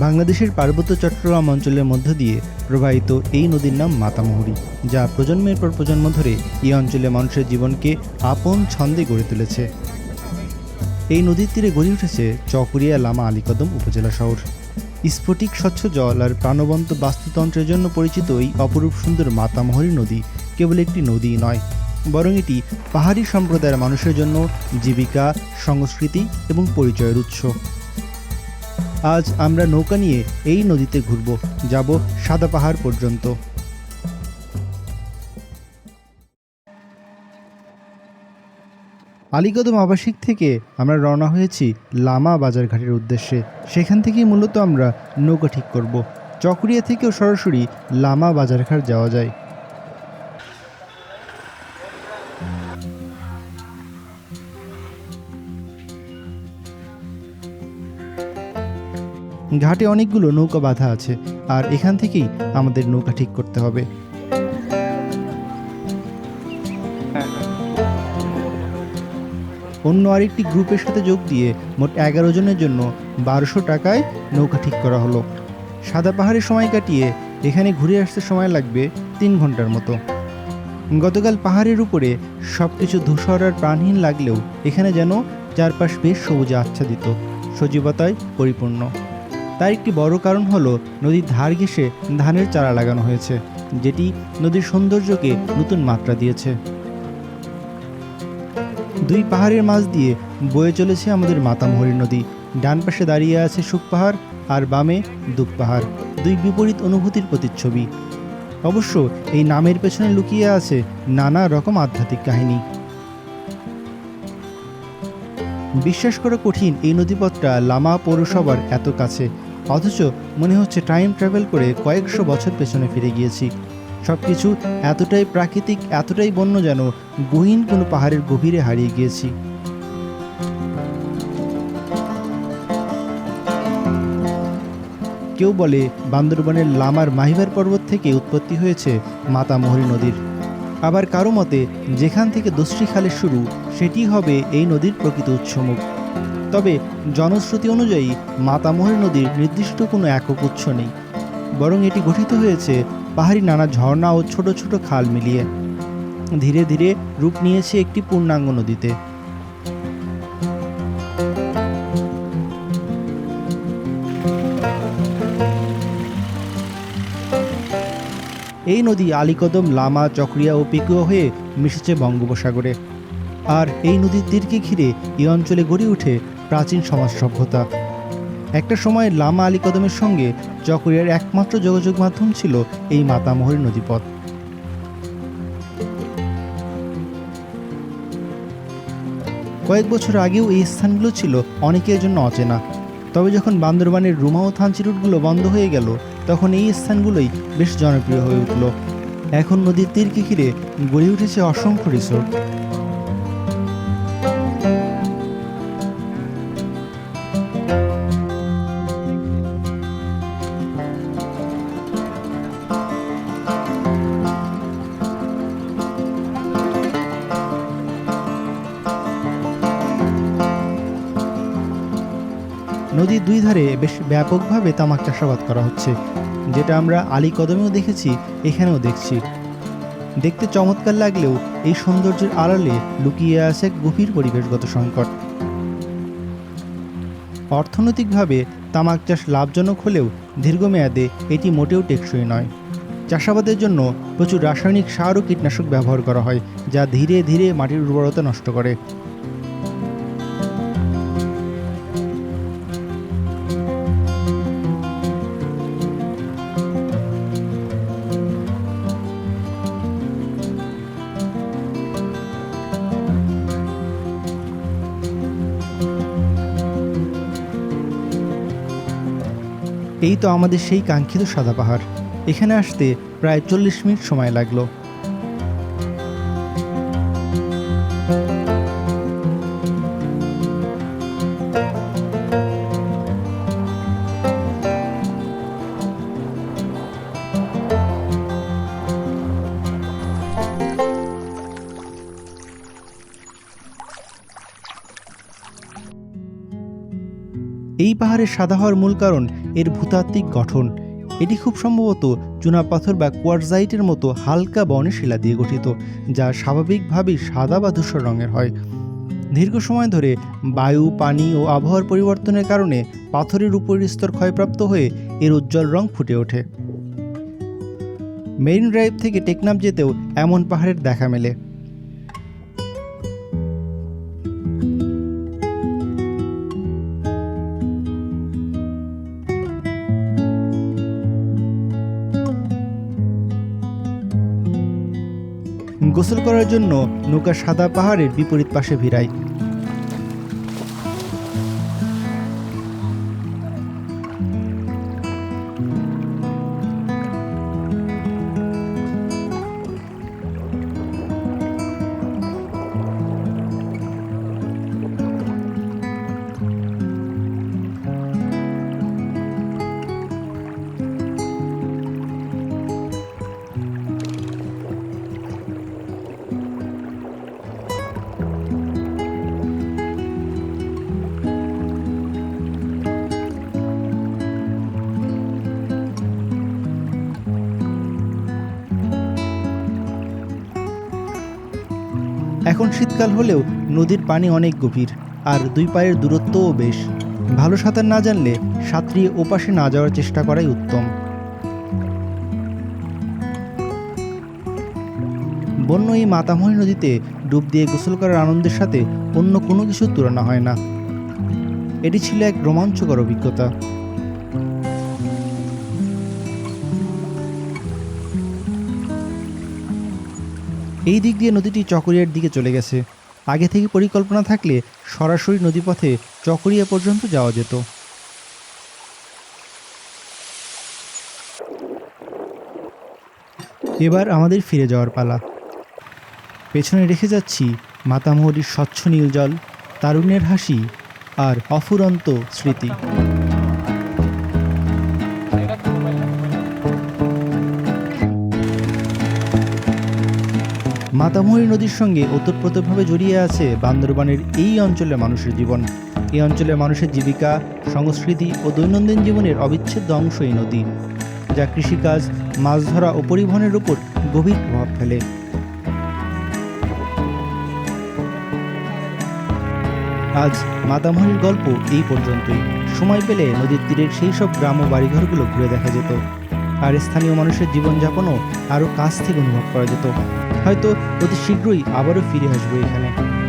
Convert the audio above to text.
বাংলাদেশের পার্বত্য চট্টগ্রাম অঞ্চলের মধ্য দিয়ে প্রবাহিত এই নদীর নাম মাতামুহুরী, যা প্রজন্মের পর প্রজন্ম ধরে এই অঞ্চলে মানুষের জীবনকে আপন ছন্দে গড়ে তুলেছে। এই নদীর তীরে গড়ে উঠেছে চকরিয়া লামা আলীকদম উপজেলা শহর। স্ফটিক স্বচ্ছ জল আর প্রাণবন্ত বাস্তুতন্ত্রের জন্য পরিচিত এই অপরূপ সুন্দর মাতামহরী নদী কেবল একটি নদী নয়, বরং এটি পাহাড়ি সম্প্রদায়ের মানুষের জন্য জীবিকা, সংস্কৃতি এবং পরিচয়ের উৎস। আজ আমরা নৌকা নিয়ে এই নদীতে ঘুরব। যাব সাদা পাহাড় পর্যন্ত। আলীকদম আবাসিক থেকে আমরা রওনা হয়েছি লামা বাজারঘাটের উদ্দেশ্যে। সেখান থেকেই মূলত আমরা নৌকা ঠিক করব। চকরিয়া থেকেও সরাসরি লামা বাজারঘাট যাওয়া যায়। ঘাটে অনেকগুলো নৌকা বাঁধা আছে, আর এখান থেকেই আমাদের নৌকা ঠিক করতে হবে। অন্য আরেকটি গ্রুপের সাথে যোগ দিয়ে মোট এগারো জনের জন্য বারোশো টাকায় নৌকা ঠিক করা হলো। সাদা পাহাড়ে সময় কাটিয়ে এখানে ঘুরে আসতে সময় লাগবে তিন ঘণ্টার মতো। গতকাল পাহাড়ের উপরে সব কিছু ধূসর আর প্রাণহীন লাগলেও এখানে যেন চারপাশ বেশ সবুজে আচ্ছাদিত, সজীবতায় পরিপূর্ণ। তার একটি বড় কারণ হলো নদীর ধার ঘেঁষে ধানের চারা লাগানো হয়েছে, যেটি নদীর সৌন্দর্যকে নতুন মাত্রা দিয়েছে। দুই পাহাড়ের মাঝ দিয়ে বয়ে চলেছে আমাদের মাতামহরি নদী। ডান পাশে দাঁড়িয়ে আছে সুখ পাহাড় আর বামে দুপ পাহাড়, দুই বিপরীত অনুভূতির প্রতিচ্ছবি। অবশ্য এই নামের পেছনে লুকিয়ে আছে নানা রকম আধ্যাত্মিক কাহিনী। বিশ্বাস করা কঠিন এই নদীপথটা লামা পৌরসভার এত কাছে। অথচ মনে হচ্ছে টাইম ট্রাভেল করে কয়েকশো বছর পেছনে ফিরে গিয়েছি। সব কিছু এতটাই প্রাকৃতিক, এতটাই বন্য যেন গহীন কোনো পাহাড়ের গভীরে হারিয়ে গিয়েছি। কেউ বলে বান্দরবনের লামার মাহিবার পর্বত থেকে উৎপত্তি হয়েছে মাতামোহরী নদীর। আবার কারও মতে, যেখান থেকে দোষী খালের শুরু সেটি হবে এই নদীর প্রকৃত উৎসমুখ। তবে জনশ্রুতি অনুযায়ী মাতামোহরী নদীর নির্দিষ্ট কোনো একক উৎস নেই। বরং এটি গঠিত হয়েছে পাহাড়ি নানা ঝর্ণা ও ছোট ছোট খাল মিলিয়ে। ধীরে ধীরে রূপ নিয়েছে একটি পূর্ণাঙ্গ নদীতে। এই নদী আলীকদম, লামা, চক্রিয়া ও পিকুয়া হয়ে মিশেছে বঙ্গোপসাগরে। আর এই নদীর তীরকে ঘিরে এই অঞ্চলে গড়ে ওঠে প্রাচীন সমাজ সভ্যতা। একটা সময় লামা আলীকদমের সঙ্গে চকরিয়ার একমাত্র যোগাযোগ মাধ্যম ছিল এই মাতামহরী নদীপথ। কয়েক বছর আগেও এই স্থানগুলো ছিল অনেকের জন্য অচেনা। তবে যখন বান্দরবানের রুমা ও থানচি রুটগুলো বন্ধ হয়ে গেল, তখন এই স্থানগুলোই বেশ জনপ্রিয় হয়ে উঠল। এখন নদীর তীরকে ঘিরে গড়ে উঠেছে অসংখ্য রিসোর্ট ধারে বেশ ব্যাপকভাবে তামাক চাষাবাদ করা হচ্ছে, যেটা আমরা আলী কদমেও দেখেছি, এখানেও দেখছি। দেখতে চমৎকার লাগলেও এই সৌন্দর্যের আড়ালে লুকিয়ে আছে গভীর পরিবেশগত সংকট। অর্থনৈতিকভাবে তামাক চাষ লাভজনক হলেও দীর্ঘমেয়াদে এটি মোটেও টেকসই নয়। চাষাবাদের জন্য প্রচুর রাসায়নিক সার ও কীটনাশক ব্যবহার করা হয়, যা ধীরে ধীরে মাটির উর্বরতা নষ্ট করে। এই তো আমাদের সেই কাঙ্ক্ষিত সাদা পাহাড় এখানে আসতে প্রায় চল্লিশ মিনিট সময় লাগল। এই পাহাড়ের সাদা হওয়ার মূল কারণ এর ভূতাত্ত্বিক গঠন। এটি খুব সম্ভবত চুনাপাথর বা কোয়ার্জাইটের মতো হালকা বর্ণের শিলা দিয়ে গঠিত, যা স্বাভাবিকভাবেই সাদা বা ধূসর রঙের হয়। দীর্ঘ সময় ধরে বায়ু, পানি ও আবহাওয়ার পরিবর্তনের কারণে পাথরের উপরের স্তর ক্ষয়প্রাপ্ত হয়ে এর উজ্জ্বল রং ফুটে ওঠে। মেরিন ড্রাইভ থেকে টেকনাফ যেতেও এমন পাহাড়ের দেখা মেলে। গোসল করার জন্য নৌকা সাদা পাহাড়ের বিপরীত পাশে ভিড়ায়। এখন শীতকাল হলেও নদীর পানি অনেক গভীর, আর দুই পায়ের দূরত্বও বেশ। ভালো সাঁতার না জানলে সাঁতরিয়ে ওপাশে না যাওয়ার চেষ্টা করাই উত্তম। বন্য এই মাতামহী নদীতে ডুব দিয়ে গোসল করার আনন্দের সাথে অন্য কোনো কিছুর তুলনা হয় না। এটি ছিল এক রোমাঞ্চকর অভিজ্ঞতা। এই দিক দিয়ে নদীটি চকরিয়ার দিকে চলে গেছে। আগে থেকে পরিকল্পনা থাকলে সরাসরি নদীপথে চকরিয়া পর্যন্ত যাওয়া যেত। এবার আমাদের ফিরে যাওয়ার পালা। পেছনে রেখে যাচ্ছি মাতামহরির স্বচ্ছ নীল জল, তারুণ্যের হাসি আর অফুরন্ত স্মৃতি। মাতামুহুরী নদীর সঙ্গে ওতপ্রোতভাবে জড়িয়ে আছে বান্দরবানের এই অঞ্চলের মানুষের জীবন। এই অঞ্চলের মানুষের জীবিকা, সংস্কৃতি ও দৈনন্দিন জীবনের অবিচ্ছেদ্য অংশ এই নদী, যা কৃষিকাজ, মাছ ধরা ও পরিবহনের উপর গভীর প্রভাব ফেলে। আজ মাতামুহুরীর গল্প এই পর্যন্তই। সময় পেলে নদীর তীরের সেই সব গ্রাম ও বাড়িঘরগুলো ঘুরে দেখা যেত। আর স্থানীয় মানুষের জীবনযাপনও আরও কাছ থেকে অনুভব করা যেত। হয়তো অতি শীঘ্রই আবারও ফিরে আসব এখানে।